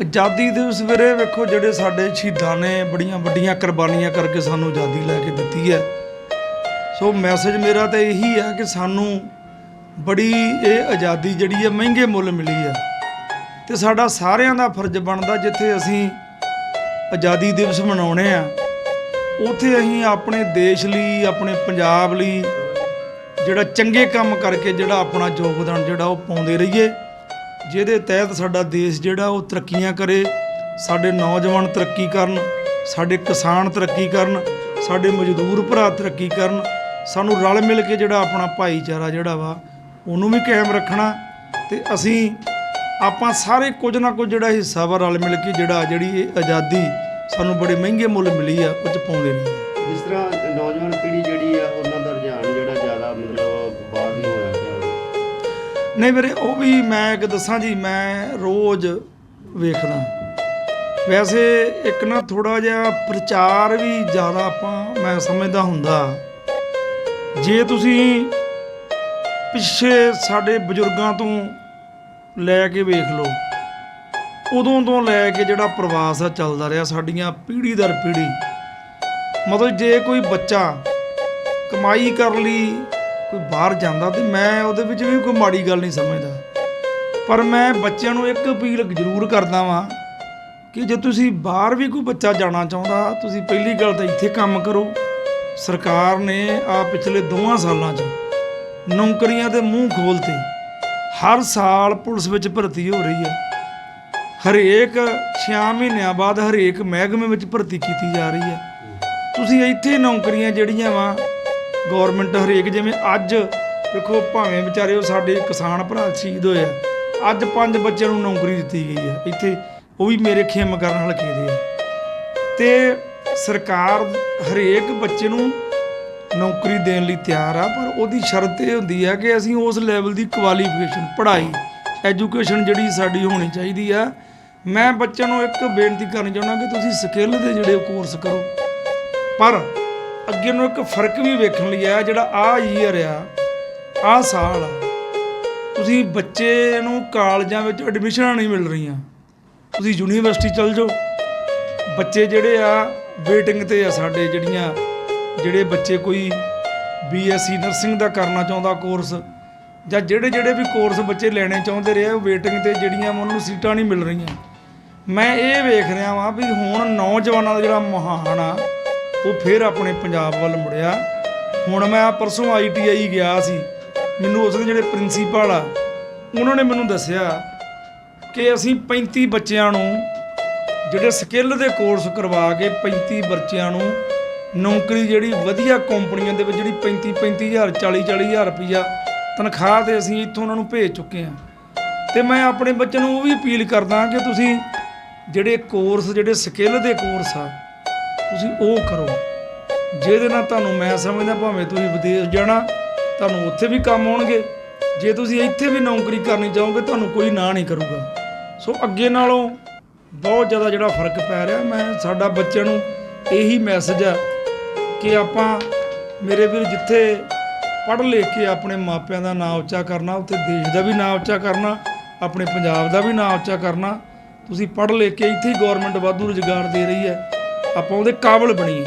ਆਜ਼ਾਦੀ ਦਿਵਸ ਵੀਰੇ ਵੇਖੋ ਜਿਹੜੇ ਸਾਡੇ ਸ਼ਹੀਦਾਂ ਨੇ ਬੜੀਆਂ ਵੱਡੀਆਂ ਕੁਰਬਾਨੀਆਂ ਕਰਕੇ ਸਾਨੂੰ ਆਜ਼ਾਦੀ ਲੈ ਕੇ ਦਿੱਤੀ ਹੈ। ਸੋ ਮੈਸੇਜ ਮੇਰਾ ਤਾਂ ਇਹੀ ਹੈ ਕਿ ਸਾਨੂੰ ਬੜੀ ਇਹ ਆਜ਼ਾਦੀ ਜਿਹੜੀ ਹੈ ਮਹਿੰਗੇ ਮੁੱਲ ਮਿਲੀ ਹੈ ਤੇ ਸਾਡਾ ਸਾਰਿਆਂ ਦਾ ਫਰਜ਼ ਬਣਦਾ ਜਿੱਥੇ ਅਸੀਂ ਆਜ਼ਾਦੀ ਦਿਵਸ ਮਨਾਉਣੇ ਆ, ਉਥੇ ਅਸੀਂ ਆਪਣੇ ਦੇਸ਼ ਲਈ, ਆਪਣੇ ਪੰਜਾਬ ਲਈ ਜਿਹੜਾ ਚੰਗੇ ਕੰਮ ਕਰਕੇ ਜਿਹੜਾ ਆਪਣਾ ਯੋਗਦਾਨ ਜਿਹੜਾ ਉਹ ਪਾਉਂਦੇ ਰਹੀਏ। ਜਿਹਦੇ ਤਹਿਤ ਸਾਡਾ ਦੇਸ਼ ਜਿਹੜਾ ਉਹ ਤਰੱਕੀਆਂ ਕਰੇ, ਸਾਡੇ ਨੌਜਵਾਨ ਤਰੱਕੀ ਕਰਨ, ਸਾਡੇ ਕਿਸਾਨ ਤਰੱਕੀ ਕਰਨ, ਸਾਡੇ ਮਜ਼ਦੂਰ ਭਰਾ ਤਰੱਕੀ ਕਰਨ, ਸਾਨੂੰ ਰਲ ਮਿਲ ਕੇ ਜਿਹੜਾ ਆਪਣਾ ਭਾਈਚਾਰਾ ਜਿਹੜਾ ਵਾ, ਉਹਨੂੰ ਵੀ ਕਾਇਮ ਰੱਖਣਾ ਤੇ ਅਸੀਂ ਆਪਾਂ ਸਾਰੇ ਕੁਝ ਨਾ ਕੁਝ ਜਿਹੜਾ ਹਿੱਸਾ ਵਾ ਰਲ ਮਿਲ ਕੇ ਜਿਹੜਾ ਜਿਹੜੀ ਇਹ ਆਜ਼ਾਦੀ ਸਾਨੂੰ ਬੜੇ ਮਹਿੰਗੇ ਮੁੱਲ ਮਿਲੀ ਆ, ਉਹ ਚ ਪਾਉਂਦੇ ਨਹੀਂ ਜਿਸ ਤਰ੍ਹਾਂ ਨੌਜਵਾਨ ਪੀੜ੍ਹੀ ਜਿਹੜੀ ਨਹੀਂ ਵੀਰੇ, ਉਹ ਵੀ ਮੈਂ ਇੱਕ ਦੱਸਾਂ ਜੀ, ਮੈਂ ਰੋਜ਼ ਵੇਖਦਾ। ਵੈਸੇ ਇੱਕ ਨਾ ਥੋੜਾ ਜਿਹਾ ਪ੍ਰਚਾਰ ਵੀ ਜ਼ਿਆਦਾ ਆਪਾਂ, ਮੈਂ ਸਮਝਦਾ ਹੁੰਦਾ। ਜੇ ਤੁਸੀਂ ਪਿੱਛੇ ਸਾਡੇ ਬਜ਼ੁਰਗਾਂ ਤੋਂ ਲੈ ਕੇ ਵੇਖ ਲਓ, ਉਦੋਂ ਤੋਂ ਲੈ ਕੇ ਜਿਹੜਾ ਪ੍ਰਵਾਸ ਆ ਚੱਲਦਾ ਰਿਹਾ, ਸਾਡੀਆਂ ਪੀੜ੍ਹੀ ਦਰ ਪੀੜ੍ਹੀ। ਮਤਲਬ ਜੇ ਕੋਈ ਬੱਚਾ ਕਮਾਈ ਕਰਨ ਲਈ ਕੋਈ ਬਾਹਰ ਜਾਂਦਾ ਤੇ ਮੈਂ ਉਹਦੇ ਵਿੱਚ ਵੀ ਕੋਈ ਮਾੜੀ ਗੱਲ ਨਹੀਂ ਸਮਝਦਾ। ਪਰ ਮੈਂ ਬੱਚਿਆਂ ਨੂੰ ਇੱਕ ਅਪੀਲ ਜ਼ਰੂਰ ਕਰਦਾ ਵਾਂ ਕਿ ਜੇ ਤੁਸੀਂ ਬਾਹਰ ਵੀ ਕੋਈ ਬੱਚਾ ਜਾਣਾ ਚਾਹੁੰਦਾ, ਤੁਸੀਂ ਪਹਿਲੀ ਗੱਲ ਤਾਂ ਇੱਥੇ ਕੰਮ ਕਰੋ। ਸਰਕਾਰ ਨੇ ਆ ਪਿਛਲੇ ਦੋਵਾਂ ਸਾਲਾਂ 'ਚ ਨੌਕਰੀਆਂ ਦੇ ਮੂੰਹ ਖੋਲਤੇ। ਹਰ ਸਾਲ ਪੁਲਿਸ ਵਿੱਚ ਭਰਤੀ ਹੋ ਰਹੀ ਹੈ। ਹਰੇਕ 6 ਮਹੀਨਿਆਂ ਬਾਅਦ ਹਰੇਕ ਮਹਿਕਮੇ ਵਿੱਚ ਭਰਤੀ ਕੀਤੀ ਜਾ ਰਹੀ ਹੈ। ਤੁਸੀਂ ਇੱਥੇ ਨੌਕਰੀਆਂ ਜਿਹੜੀਆਂ ਵਾ ਗਵਰਨਮੈਂਟ ਹਰੇਕ ਜਿਵੇਂ ਅੱਜ, ਦੇਖੋ ਭਾਵੇਂ ਵਿਚਾਰੇ ਉਹ ਸਾਡੇ ਕਿਸਾਨ ਭਰਾ ਸ਼ਹੀਦ ਹੋਏ ਆ, ਅੱਜ ਪੰਜ ਬੱਚਿਆਂ ਨੂੰ ਨੌਕਰੀ ਦਿੱਤੀ ਗਈ ਆ, ਇੱਥੇ ਉਹ ਵੀ ਮੇਰੇ ਖੇਮ ਕਰਨ ਹਲਕੇ ਦੇ ਆ। ਤੇ ਸਰਕਾਰ ਹਰੇਕ ਬੱਚੇ ਨੂੰ ਨੌਕਰੀ ਦੇਣ ਲਈ ਤਿਆਰ ਆ, ਪਰ ਉਹਦੀ ਸ਼ਰਤ ਇਹ ਹੁੰਦੀ ਆ ਕਿ ਅਸੀਂ ਉਸ ਲੈਵਲ ਦੀ ਕੁਆਲੀਫਿਕੇਸ਼ਨ ਪੜ੍ਹਾਈ ਐਜੂਕੇਸ਼ਨ ਜਿਹੜੀ ਸਾਡੀ ਹੋਣੀ ਚਾਹੀਦੀ ਆ। ਮੈਂ ਬੱਚਿਆਂ ਨੂੰ ਇੱਕ ਬੇਨਤੀ ਕਰਨੀ ਚਾਹੁੰਦਾ ਕਿ ਤੁਸੀਂ ਸਕਿੱਲ ਦੇ ਜਿਹੜੇ ਕੋਰਸ ਕਰੋ, ਪਰ ਅੱਗੇ ਨੂੰ ਇੱਕ ਫ਼ਰਕ ਵੀ ਵੇਖਣ ਲਈ ਆਇਆ, ਜਿਹੜਾ ਆ ਈਅਰ ਆ ਆ ਸਾਲ ਆ। ਤੁਸੀਂ ਬੱਚੇ ਨੂੰ ਕਾਲਜਾਂ ਵਿੱਚ ਐਡਮਿਸ਼ਨਾਂ ਨਹੀਂ ਮਿਲ ਰਹੀਆਂ। ਤੁਸੀਂ ਯੂਨੀਵਰਸਿਟੀ ਚਲ ਜਾਓ। ਬੱਚੇ ਜਿਹੜੇ ਆ ਵੇਟਿੰਗ ਤੇ ਆ ਸਾਡੇ ਜਿਹੜੀਆਂ, ਜਿਹੜੇ ਬੱਚੇ ਕੋਈ ਬੀਐਸਸੀ ਨਰਸਿੰਗ ਦਾ ਕਰਨਾ ਚਾਹੁੰਦਾ ਕੋਰਸ ਜਾਂ ਜਿਹੜੇ ਜਿਹੜੇ ਵੀ ਕੋਰਸ ਬੱਚੇ ਲੈਣੇ ਚਾਹੁੰਦੇ ਰਹੇ ਉਹ ਵੇਟਿੰਗ ਤੇ ਜਿਹੜੀਆਂ ਉਹਨਾਂ ਨੂੰ ਸੀਟਾਂ ਨਹੀਂ ਮਿਲ ਰਹੀਆਂ। ਮੈਂ ਇਹ ਵੇਖ ਰਿਹਾ ਵਾਂ ਵੀ ਹੁਣ ਨੌਜਵਾਨਾਂ ਦਾ ਜਿਹੜਾ ਮਹਾਨ ਆ ਉਹ ਫਿਰ ਆਪਣੇ ਪੰਜਾਬ ਵੱਲ ਮੁੜਿਆ। ਹੁਣ ਮੈਂ ਆਹ ਪਰਸੋਂ ਆਈਟੀਆਈ ਗਿਆ ਸੀ। ਮੈਨੂੰ ਉਸ ਦੇ ਜਿਹੜੇ ਪ੍ਰਿੰਸੀਪਲ ਆ, ਉਹਨਾਂ ਨੇ ਮੈਨੂੰ ਦੱਸਿਆ ਕਿ ਅਸੀਂ 35 ਬੱਚਿਆਂ ਨੂੰ ਜਿਹੜੇ ਸਕਿੱਲ ਦੇ ਕੋਰਸ ਕਰਵਾ ਕੇ 35 ਬੱਚਿਆਂ ਨੂੰ ਨੌਕਰੀ ਜਿਹੜੀ ਵਧੀਆ ਕੰਪਨੀਆਂ ਦੇ ਵਿੱਚ ਜਿਹੜੀ 35 35000 40 40000 ਰੁਪਈਆ ਤਨਖਾਹ ਤੇ ਅਸੀਂ ਇੱਥੋਂ ਉਹਨਾਂ ਨੂੰ ਭੇਜ ਚੁੱਕੇ ਹਾਂ। ਤੇ ਮੈਂ ਆਪਣੇ ਬੱਚਿਆਂ ਨੂੰ ਉਹ ਵੀ ਅਪੀਲ ਕਰਦਾ ਕਿ ਤੁਸੀਂ ਜਿਹੜੇ ਕੋਰਸ, ਜਿਹੜੇ ਸਕਿੱਲ ਦੇ ਕੋਰਸ ਆ ਤੁਸੀਂ ਉਹ ਕਰੋ। ਜਿਹਦੇ ਨਾਲ ਤੁਹਾਨੂੰ ਮੈਂ ਸਮਝਦਾ ਭਾਵੇਂ ਤੁਸੀਂ ਵਿਦੇਸ਼ ਜਾਣਾ, ਤੁਹਾਨੂੰ ਉੱਥੇ ਵੀ ਕੰਮ ਆਉਣਗੇ। ਜੇ ਤੁਸੀਂ ਇੱਥੇ ਵੀ ਨੌਕਰੀ ਕਰਨੀ ਚਾਹੋਗੇ, ਤੁਹਾਨੂੰ ਕੋਈ ਨਾ ਨਹੀਂ ਕਰੂਗਾ। ਸੋ ਅੱਗੇ ਨਾਲੋਂ ਬਹੁਤ ਜ਼ਿਆਦਾ ਜਿਹੜਾ ਫ਼ਰਕ ਪੈ ਰਿਹਾ, ਮੈਂ ਸਾਡਾ ਬੱਚਿਆਂ ਨੂੰ ਇਹੀ ਮੈਸੇਜ ਆ ਕਿ ਆਪਾਂ ਮੇਰੇ ਵੀਰ ਜਿੱਥੇ ਪੜ੍ਹ ਲਿਖ ਕੇ ਆਪਣੇ ਮਾਪਿਆਂ ਦਾ ਨਾਂ ਉੱਚਾ ਕਰਨਾ, ਉੱਥੇ ਦੇਸ਼ ਦਾ ਵੀ ਨਾਂ ਉੱਚਾ ਕਰਨਾ, ਆਪਣੇ ਪੰਜਾਬ ਦਾ ਵੀ ਨਾਂ ਉੱਚਾ ਕਰਨਾ, ਤੁਸੀਂ ਪੜ੍ਹ ਲਿਖ ਕੇ ਇੱਥੇ ਹੀ ਗਵਰਨਮੈਂਟ ਵਾਧੂ ਰੁਜ਼ਗਾਰ ਦੇ ਰਹੀ ਹੈ। ਆਪਾਂ ਉਹਦੇ ਕਾਬਲ ਬਣੀਏ।